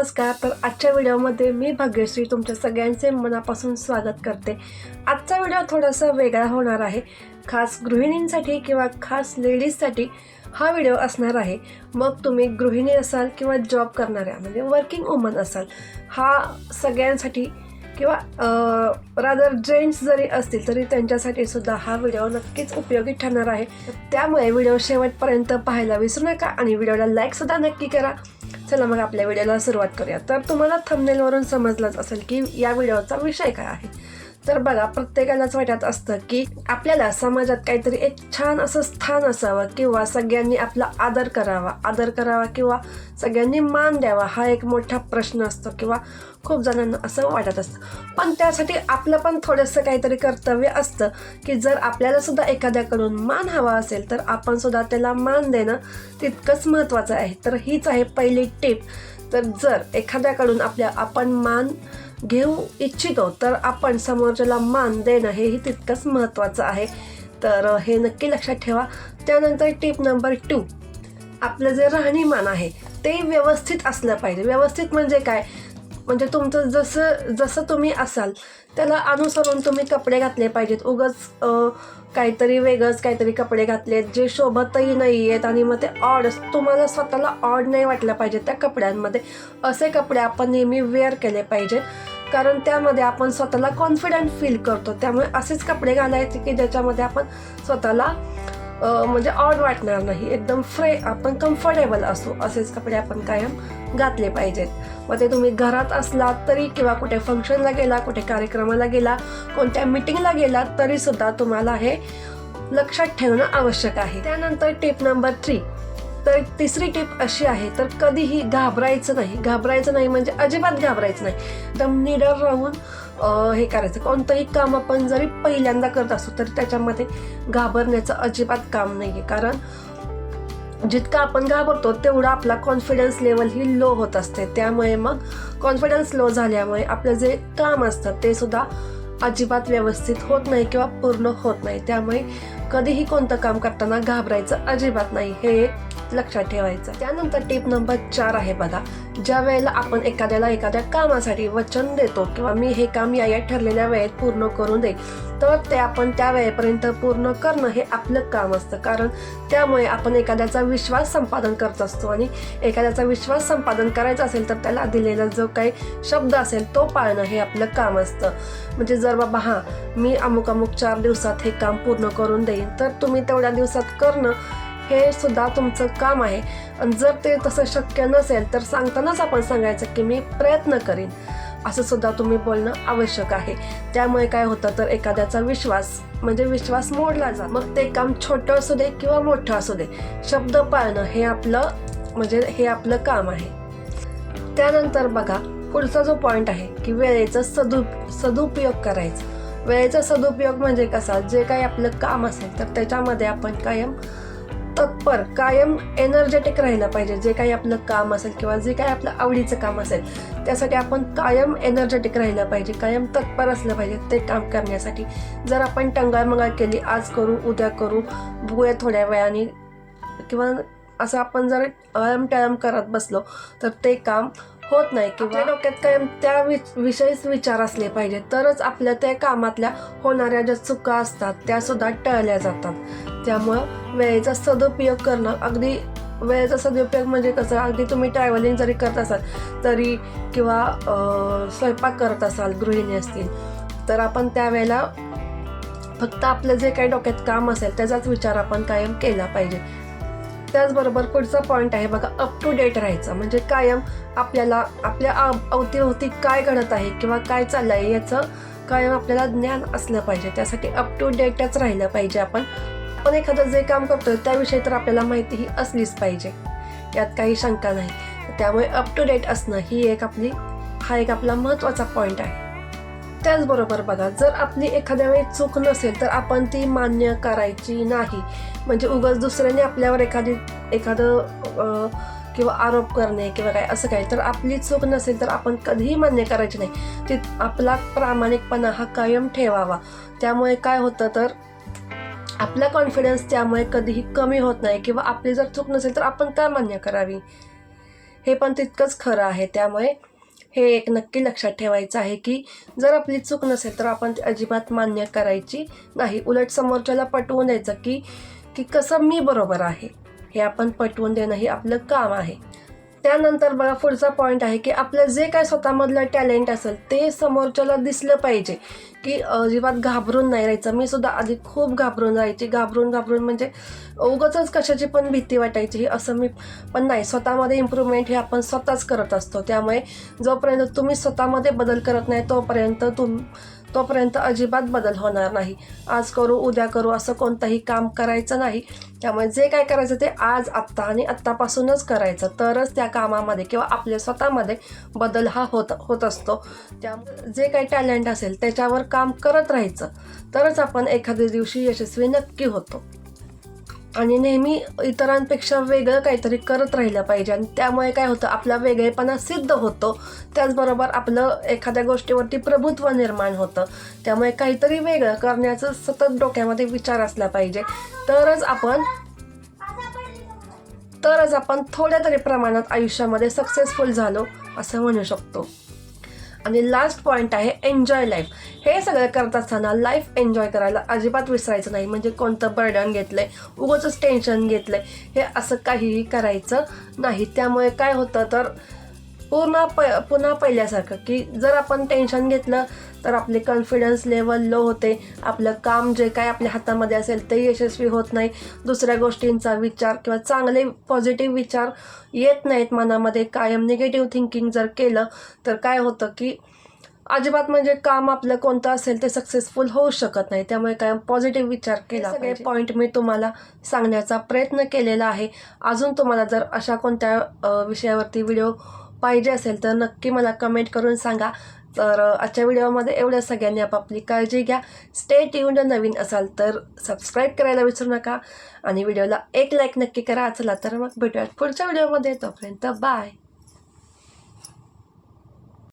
नमस्कार तर आजच्या व्हिडिओमध्ये मी भाग्यश्री तुमच्या सगळ्यांचे मनापासून स्वागत करते. आजचा व्हिडिओ थोडासा वेगळा होणार आहे. खास गृहिणींसाठी किंवा खास लेडीजसाठी हा व्हिडिओ असणार आहे. मग तुम्ही गृहिणी असाल किंवा जॉब करणाऱ्या म्हणजे वर्किंग वुमन असाल हा सगळ्यांसाठी किंवा रादर जेंट्स जरी असतील तरी त्यांच्यासाठी सुद्धा हा व्हिडिओ नक्कीच उपयोगी ठरणार आहे. त्यामुळे व्हिडिओ शेवटपर्यंत पाहायला विसरू नका आणि व्हिडिओला लाईकसुद्धा नक्की करा. चला मग आपल्या व्हिडिओला सुरुवात करूया. तर तुम्हाला थंबनेलवरून समजलंच असेल की या व्हिडिओचा विषय काय आहे. तर बघा प्रत्येकालाच वाटत असतं की आपल्याला समाजात काहीतरी एक छान असं स्थान असावं किंवा सगळ्यांनी आपला आदर करावा. आदर करावा किंवा सगळ्यांनी मान द्यावा हा एक मोठा प्रश्न असतो किंवा खूप जणांना असं वाटत असतं. पण त्यासाठी आपलं पण थोडंसं काहीतरी कर्तव्य असतं की जर आपल्याला सुद्धा एखाद्याकडून मान हवा असेल तर आपण सुद्धा त्याला मान देणं तितकंच महत्त्वाचं आहे. तर हीच आहे पहिली टिप. तर जर एखाद्याकडून आपल्या आपण मान घेऊ इच्छितो तर आपण समोरच्याला मान देणं हेही तितकंच महत्त्वाचं आहे. तर हे नक्की लक्षात ठेवा. त्यानंतर टिप नंबर टू आपलं जे राहणीमान आहे ते व्यवस्थित असलं पाहिजे. व्यवस्थित म्हणजे काय? म्हणजे तुमचं जसं जसं तुम्ही असाल त्याला अनुसरून तुम्ही कपडे घातले पाहिजेत. उगच काहीतरी वेगळंच काहीतरी कपडे घातलेत जे शोभतही नाही आहेत आणि मग ते ऑड तुम्हाला स्वतःला ऑड नाही वाटलं पाहिजे त्या कपड्यांमध्ये. असे कपडे आपण नेहमी वेअर केले पाहिजेत. कारण त्यामध्ये आपण स्वतःला कॉन्फिडंट फील करतो. त्यामुळे असेच कपडे घालायचे की ज्याच्यामध्ये आपण स्वतःला म्हणजे ऑड वाटणार नाही. एकदम फ्रे आपण कम्फर्टेबल असू असेच कपडे आपण कायम घातले पाहिजेत. मग ते तुम्ही घरात असलात तरी किंवा कुठे फंक्शनला गेला कुठे कार्यक्रमाला गेला कोणत्या मिटिंगला गेला तरीसुद्धा तुम्हाला हे लक्षात ठेवणं आवश्यक आहे. त्यानंतर टिप नंबर थ्री तर तिसरी टिप अशी आहे तर कधीही घाबरायचं नाही. घाबरायचं नाही म्हणजे अजिबात घाबरायचं नाही. एकदम निडर राहून हे करायचं. कोणतंही काम आपण जरी पहिल्यांदा करत असू तर त्याच्यामध्ये घाबरण्याचं अजिबात काम नाही आहे कारण जितका आपण घाबरतो तेवढा आपला कॉन्फिडन्स लेवल ही लो होत असते. त्यामुळे मग कॉन्फिडन्स लो झाल्यामुळे आपलं जे काम असतं ते सुद्धा अजिबात व्यवस्थित होत नाही किंवा पूर्ण होत नाही. त्यामुळे कधीही कोणतं काम करताना घाबरायचं अजिबात नाही. हे एक लक्षात ठेवायचं. त्यानंतर टिप नंबर चार आहे बघा. ज्या वेळेला आपण एखाद्याला एखाद्या कामासाठी वचन देतो किंवा मी हे काम या या ठरलेल्या वेळेत पूर्ण करून देईल तर ते आपण त्या वेळेपर्यंत पूर्ण करणं हे आपलं काम असतं. कारण त्यामुळे आपण एखाद्याचा विश्वास संपादन करत असतो आणि एखाद्याचा विश्वास संपादन करायचा असेल तर त्याला दिलेला जो काही शब्द असेल तो पाळणं हे आपलं काम असतं. म्हणजे जर बाबा हां मी अमुक अमुक चार दिवसात हे काम पूर्ण करून देईन तर तुम्ही तेवढ्या दिवसात करणं हे सुद्धा तुमचं काम आहे. आणि जर ते तसं शक्य नसेल तर सांगतानाच आपण सांगायचं की मी प्रयत्न करीन. असं सुद्धा तुम्ही बोलणं आवश्यक आहे. त्यामुळे काय होतं तर एखाद्याचा विश्वास म्हणजे विश्वास मोडला जा. मग ते काम छोटं असू दे किंवा मोठं असू दे शब्द पाळणं हे आपलं म्हणजे हे आपलं काम आहे. त्यानंतर बघा पुढचा जो पॉईंट आहे की वेळेचा सदु सदुपयोग करायचा. वेळेचा सदुपयोग म्हणजे कसा? जे काही आपलं काम असेल तर त्याच्यामध्ये आपण कायम तत्पर कायम एनर्जेटिक राहिलं पाहिजे. जे काही आपलं काम असेल किंवा जे काही आपलं आवडीचं काम असेल त्यासाठी आपण कायम एनर्जेटिक राहिलं पाहिजे कायम तत्पर असलं पाहिजे ते काम करण्यासाठी. जर आपण टंगाळमंगाळ केली आज करू उद्या करू बघूया थोड्या वेळाने. किंवा असं आपण जर अळम टळम करत बसलो तर ते काम होत नाही किंवा डोक्यात कायम त्या वि- विषयीच विचार असले पाहिजे. तरच आपल्या त्या कामातल्या होणाऱ्या ज्या चुका असतात त्या सुद्धा टळल्या जातात. त्यामुळं वेळेचा सदुपयोग करणं अगदी वेळेचा सदुपयोग म्हणजे कसं अगदी तुम्ही ट्रॅव्हलिंग जरी करत असाल तरी किंवा स्वयंपाक करत असाल गृहिणी असतील तर आपण त्यावेळेला फक्त आपलं जे काही डोक्यात काम असेल त्याचाच विचार आपण कायम केला पाहिजे. त्याचबरोबर पुढचा पॉईंट आहे बघा अप टू डेट राहायचं. म्हणजे कायम आपल्याला आपल्या अवतीभोवती काय घडत आहे किंवा काय चाललं आहे याचं कायम आपल्याला ज्ञान असलं पाहिजे. त्यासाठी अप टू डेटच राहिलं पाहिजे आपण. आपण एखादं जे काम करतोय त्याविषयी तर आपल्याला माहिती ही असलीच पाहिजे. यात काही शंका नाही. त्यामुळे अप टू डेट असणं ही एक आपली हा एक आपला महत्त्वाचा पॉईंट आहे. त्याचबरोबर बघा जर आपली एखाद्या वेळी चूक नसेल तर आपण ती मान्य करायची नाही. म्हणजे उगाच दुसऱ्याने आपल्यावर एखादी एखादं किंवा आरोप करणे किंवा काय असं काय तर आपली चूक नसेल तर आपण कधीही मान्य करायची नाही. ती आपला प्रामाणिकपणा हा कायम ठेवावा. त्यामुळे काय होतं तर आपला कॉन्फिडन्स त्यामुळे कधीही कमी होत नाही किंवा आपली जर चूक नसेल तर आपण काय मान्य करावी? हे पण तितकंच खरं आहे. त्यामुळे हे एक नक्की लक्षात ठेवायचं आहे की जर आपली चूक नसेल तर आपण ती अजिबात मान्य करायची नाही. उलट समोरच्याला पटवून द्यायचं की की कसं मी बरोबर आहे? हे आपण पटवून देणं हे आपलं काम आहे. त्यानंतर बघा पुढचा पॉईंट आहे की आपलं जे काय स्वतःमधलं टॅलेंट असेल ते समोरच्याला दिसलं पाहिजे. की अजिबात घाबरून नाही राहायचं. मी सुद्धा आधी खूप घाबरून राहायची. घाबरून घाबरून म्हणजे उगाचच कशाची पण भीती वाटायची. ही असं मी पण नाही. स्वतःमध्ये इम्प्रूव्हमेंट हे आपण स्वतःच करत असतो. त्यामुळे जोपर्यंत तुम्ही स्वतःमध्ये बदल करत नाही तोपर्यंत तुम तोपर्यंत अजिबात बदल होणार नाही. आज करू उद्या करू असं कोणतंही काम करायचं नाही. त्यामुळे जे काय करायचं ते आज आत्ता आणि आत्तापासूनच करायचं. तरच त्या कामामध्ये किंवा आपल्या स्वतःमध्ये बदल हा होत होत असतो. त्यामुळे जे काही टॅलेंट असेल त्याच्यावर काम करत राहायचं. तरच आपण एखाद्या दिवशी यशस्वी नक्की होतो. आणि नेहमी इतरांपेक्षा वेगळं काहीतरी करत राहिलं पाहिजे. आणि त्यामुळे काय होतं आपला वेगळेपणा सिद्ध होतो. त्याचबरोबर आपलं एखाद्या गोष्टीवरती प्रभुत्व निर्माण होतं. त्यामुळे काहीतरी वेगळं करण्याचं सतत डोक्यामध्ये विचार असला पाहिजे. तरच आपण तरच आपण थोड्या तरी प्रमाणात आयुष्यामध्ये सक्सेसफुल झालो असं म्हणू शकतो. आणि लास्ट पॉईंट आहे एन्जॉय लाईफ हे सगळं करत असताना लाईफ एन्जॉय करायला अजिबात विसरायचं नाही. म्हणजे कोणतं बर्डन घेतलंय? उगाचच टेन्शन घेतलंय. हे असं काहीही करायचं नाही. त्यामुळे काय होतं तर पूर्ण प पुन्हा पहिल्यासारखं की जर आपण टेन्शन घेतलं तर आपले कॉन्फिडन्स लेवल लो होते. आपलं काम जे काय आपल्या हातामध्ये असेल ते यशस्वी होत नाही. दुसऱ्या गोष्टींचा विचार किंवा चांगले पॉझिटिव्ह विचार येत नाहीत मनामध्ये. कायम निगेटिव्ह थिंकिंग जर केलं तर काय होतं की अजिबात म्हणजे काम आपलं कोणतं असेल ते सक्सेसफुल होऊ शकत नाही. त्यामुळे काय पॉझिटिव्ह विचार केला सगळे पॉईंट मी तुम्हाला सांगण्याचा प्रयत्न केलेला आहे. अजून तुम्हाला जर अशा कोणत्या विषयावरती व्हिडिओ पाहिजे असेल तर नक्की मला कमेंट करून सांगा. तर आजच्या व्हिडिओमध्ये एवढ्या सगळ्यांनी आपापली काळजी घ्या. स्टे ट्यून्ड नवीन असाल तर सबस्क्राईब करायला विसरू नका. आणि व्हिडिओला एक लाईक नक्की करा. चला तर मग भेटूयात पुढच्या व्हिडिओमध्ये. तोपर्यंत बाय